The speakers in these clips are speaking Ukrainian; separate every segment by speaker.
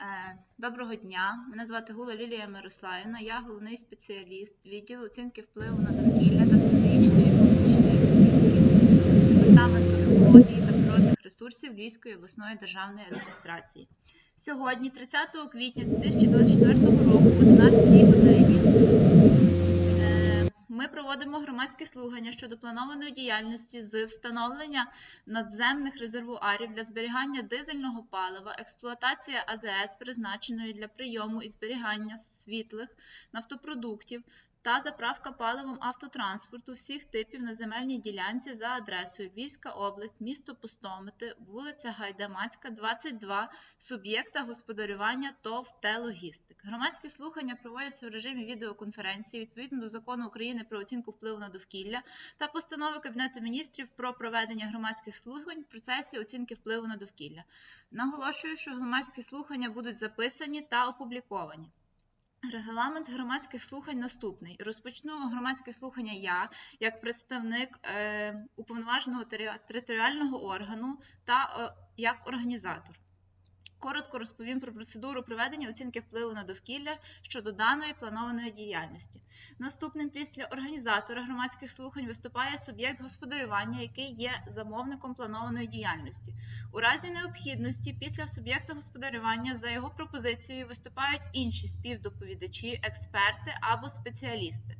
Speaker 1: Е, Доброго дня, мене звати Гула Лілія Мирославівна. Я головний спеціаліст відділу оцінки впливу на довкілля та стратегічної екологічної оцінки департаменту екології та природних ресурсів Львівської обласної державної адміністрації. Сьогодні, 30 квітня 2024 року, о 11 годині, ми проводимо громадські слухання щодо планованої діяльності з встановлення надземних резервуарів для зберігання дизельного палива, експлуатація АЗС, призначеної для прийому і зберігання світлих нафтопродуктів та заправка паливом автотранспорту всіх типів на земельній ділянці за адресою Львівська область, місто Пустомити, вулиця Гайдамацька, 22, суб'єкта господарювання ТОВ «Т-Логістик». Громадські слухання проводяться в режимі відеоконференції відповідно до закону України про оцінку впливу на довкілля та постанови Кабінету міністрів про проведення громадських слухань в процесі оцінки впливу на довкілля. Наголошую, що громадські слухання будуть записані та опубліковані. Регламент громадських слухань наступний. Розпочну громадське слухання я, як представник е, уповноваженого територіального органу та е, як організатор. Коротко розповім про процедуру проведення оцінки впливу на довкілля щодо даної планованої діяльності. Наступним після організатора громадських слухань виступає суб'єкт господарювання, який є замовником планованої діяльності. У разі необхідності після суб'єкта господарювання за його пропозицією виступають інші співдоповідачі, експерти або спеціалісти.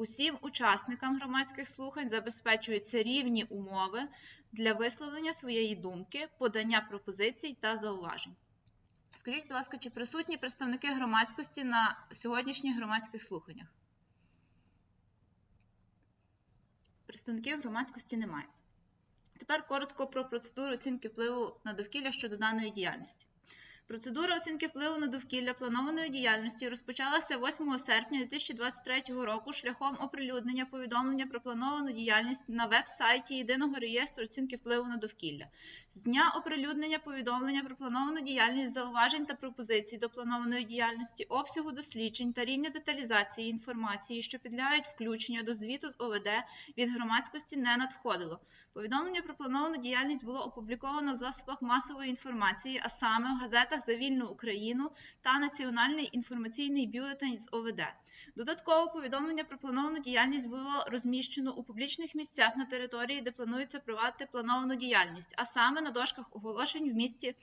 Speaker 1: Усім учасникам громадських слухань забезпечуються рівні умови для висловлення своєї думки, подання пропозицій та зауважень. Скажіть, будь ласка, чи присутні представники громадськості на сьогоднішніх громадських слуханнях? Представників громадськості немає. Тепер коротко про процедуру оцінки впливу на довкілля щодо даної діяльності. Процедура оцінки впливу на довкілля планованої діяльності розпочалася 8 серпня 2023 року шляхом оприлюднення повідомлення про плановану діяльність на веб-сайті Єдиного реєстру оцінки впливу на довкілля. З дня оприлюднення повідомлення про плановану діяльність зауважень та пропозицій до планованої діяльності, обсягу досліджень та рівня деталізації інформації, що підлягають включенню до звіту з ОВД від громадськості не надходило. Повідомлення про плановану діяльність було опубліковано в засобах масової інформації, а саме в газетах за вільну Україну та Національний інформаційний бюлетень з ОВД. Додатково повідомлення про плановану діяльність було розміщено у публічних місцях на території, де планується провадити плановану діяльність, а саме на дошках оголошень в місті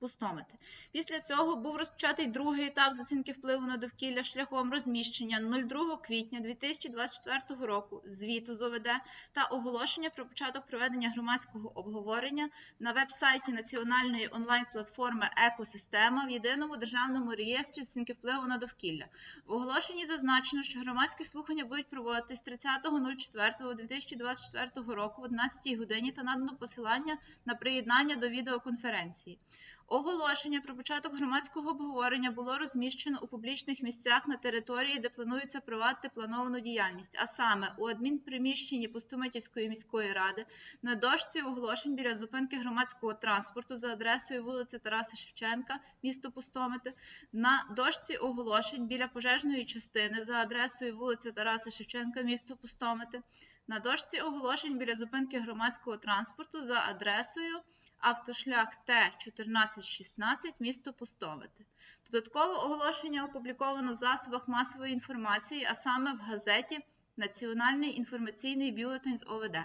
Speaker 1: Пустомити. Після цього був розпочатий другий етап з оцінки впливу на довкілля шляхом розміщення 02 квітня 2024 року звіту з ОВД та оголошення про початок проведення громадського обговорення на веб-сайті національної онлайн-платформи Екосистема в єдиному державному реєстрі з оцінки впливу на довкілля. В оголошенні зазначено, що громадські слухання будуть проводитись 30.04.2024 року в 11 годині та надано посилання на приєднання до відеоконференції. Оголошення про початок громадського обговорення було розміщено у публічних місцях на території, де планується провадити плановану діяльність, а саме у адмінприміщенні Пустомитівської міської ради, на дошці оголошень біля зупинки громадського транспорту за адресою вулиці Тараса Шевченка, місто Пустомити, на дошці оголошень біля пожежної частини за адресою вулиця Тараса Шевченка, місто Пустомити, на дошці оголошень біля зупинки громадського транспорту за адресою автошлях Т-1416, місто Пустовити. Додаткове оголошення опубліковано в засобах масової інформації, а саме в газеті Національний інформаційний бюлетень з ОВД.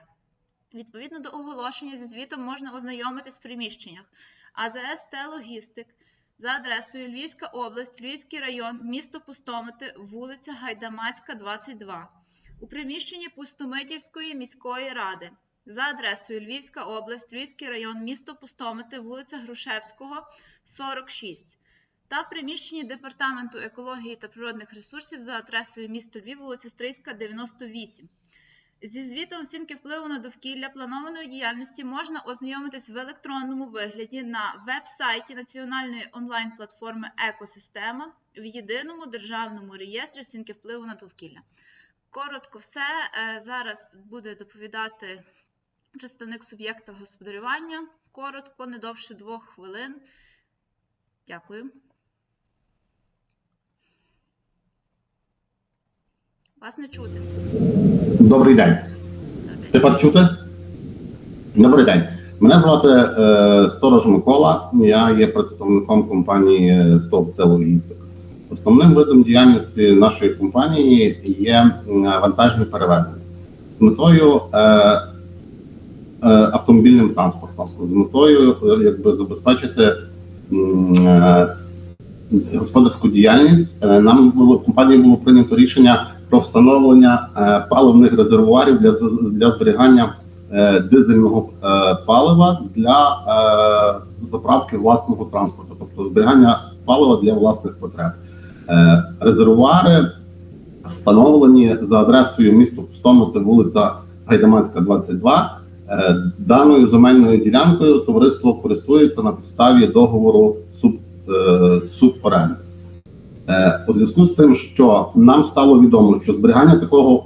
Speaker 1: Відповідно до оголошення зі звітом можна ознайомитись в приміщеннях АЗС Т-Логістик за адресою Львівська область, Львівський район, місто Пустомити, вулиця Гайдамацька, 22. У приміщенні Пустомитівської міської ради за адресою Львівська область, Львівський район, місто Пустомити, вулиця Грушевського, 46 та в приміщенні Департаменту екології та природних ресурсів за адресою місто Львів, вулиця Стрийська, 98. Зі звітом оцінки впливу на довкілля планованої діяльності можна ознайомитись в електронному вигляді на веб-сайті національної онлайн-платформи Екосистема в єдиному державному реєстрі оцінки впливу на довкілля. Коротко все. Е, Зараз буде доповідати представник суб'єкта господарювання. Коротко, не довше двох хвилин. Дякую. Вас не чути.
Speaker 2: Добрий день. Тепер чути? Добрий день. Мене звати е, Сторож Микола. Я є представником компанії ТОП Телогістик. Основним видом діяльності нашої компанії є вантажні перевезення з метою е, автомобільним транспортом, з метою е, якби забезпечити е, господарську діяльність. Е, Нам було компанії було прийнято рішення про встановлення е, паливних резервуарів для для зберігання е, дизельного е, палива для е, заправки власного транспорту, тобто зберігання палива для власних потреб. Е, Резервуари встановлені за адресою місто Пустомути, вулиця Гайдаманська, 22. Е, Даною земельною ділянкою товариство користується на підставі договору е, суборенди. Е, У зв'язку з тим, що нам стало відомо, що зберігання такого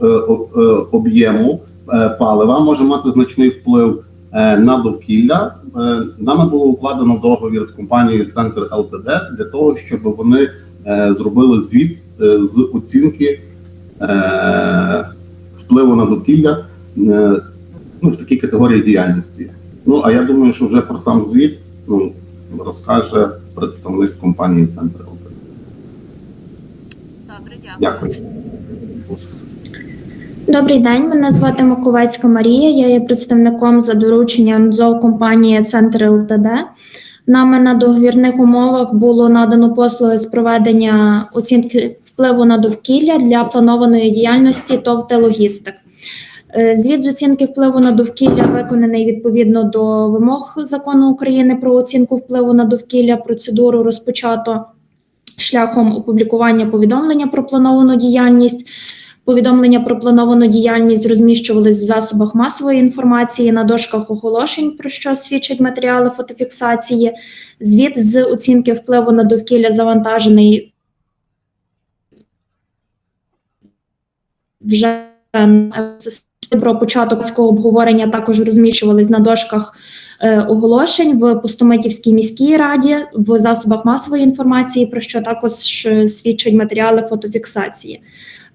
Speaker 2: об'єму палива може мати значний вплив на довкілля, нами було укладено договір з компанією Центр ЛТД для того, щоб вони зробили звіт з оцінки впливу на довкілля ну, в такій категорії діяльності. Ну а я думаю, що вже про сам звіт ну, розкаже представник компанії Центр ЛТД.
Speaker 1: Добре, дякую.
Speaker 2: Дякую.
Speaker 3: Добрий день, мене звати Маковецька Марія. Я є представником за дорученням ЗОВ компанії Центр ЛТД. Нами на договірних умовах було надано послуги з проведення оцінки впливу на довкілля для планованої діяльності ТОВ «Телогістик». Е, Звіт з оцінки впливу на довкілля виконаний відповідно до вимог закону України про оцінку впливу на довкілля. Процедуру розпочато шляхом опублікування повідомлення про плановану діяльність. Повідомлення про плановану діяльність розміщувались в засобах масової інформації на дошках оголошень, про що свідчать матеріали фотофіксації. Звіт з оцінки впливу на довкілля завантажений вже на. Про початок цього обговорення також розміщувались на дошках е, оголошень в Пустомитівській міській раді, в засобах масової інформації, про що також е, свідчать матеріали фотофіксації.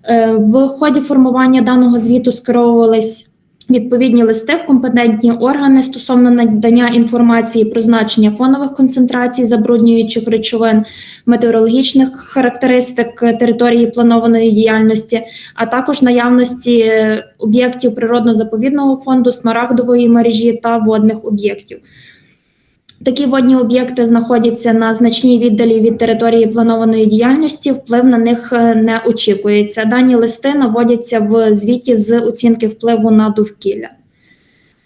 Speaker 3: Е, В ході формування даного звіту скеровувались відповідні листи в компетентні органи стосовно надання інформації про значення фонових концентрацій забруднюючих речовин, метеорологічних характеристик території планованої діяльності, а також наявності об'єктів природно-заповідного фонду, смарагдової мережі та водних об'єктів. Такі водні об'єкти знаходяться на значній віддалі від території планованої діяльності, вплив на них е, не очікується. Дані листи наводяться в звіті з оцінки впливу на довкілля.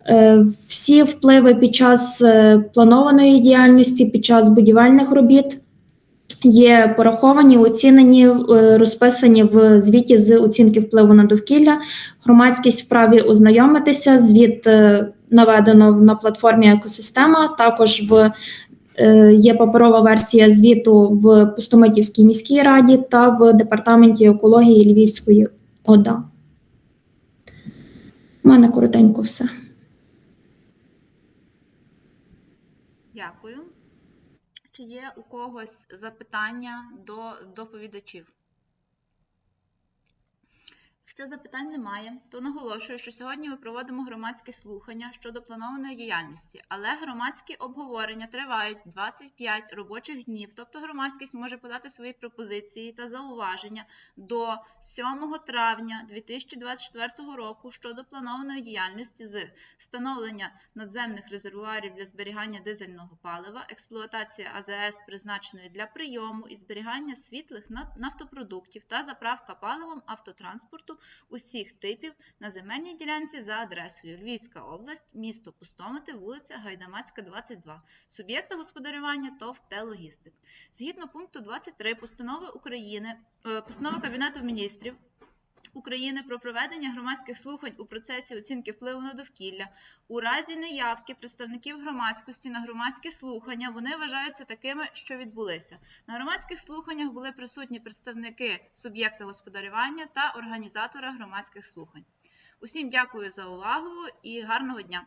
Speaker 3: Е, Всі впливи під час е, планованої діяльності, під час будівельних робіт є пораховані, оцінені, розписані в звіті з оцінки впливу на довкілля. Громадськість вправі ознайомитися. Звіт наведено на платформі екосистема. Також в е, є паперова версія звіту в Пустомитівській міській раді та в департаменті екології Львівської ОДА. У мене коротенько все.
Speaker 1: Дякую. Чи є у когось запитання до доповідачів? Якщо запитань немає, то наголошую, що сьогодні ми проводимо громадські слухання щодо планованої діяльності, але громадські обговорення тривають 25 робочих днів, тобто громадськість може подати свої пропозиції та зауваження до 7 травня 2024 року щодо планованої діяльності з встановлення надземних резервуарів для зберігання дизельного палива, експлуатація АЗС, призначеної для прийому і зберігання світлих на- нафтопродуктів та заправка паливом автотранспорту усіх типів на земельній ділянці за адресою Львівська область, місто Пустомити, вулиця Гайдамацька, 22, суб'єкта господарювання ТОВ «Телогістик». Згідно пункту 23 Постанови України, е, постанови Кабінету міністрів України про проведення громадських слухань у процесі оцінки впливу на довкілля. У разі неявки представників громадськості на громадські слухання вони вважаються такими, що відбулися. На громадських слуханнях були присутні представники суб'єкта господарювання та організатора громадських слухань. Усім дякую за увагу і гарного дня!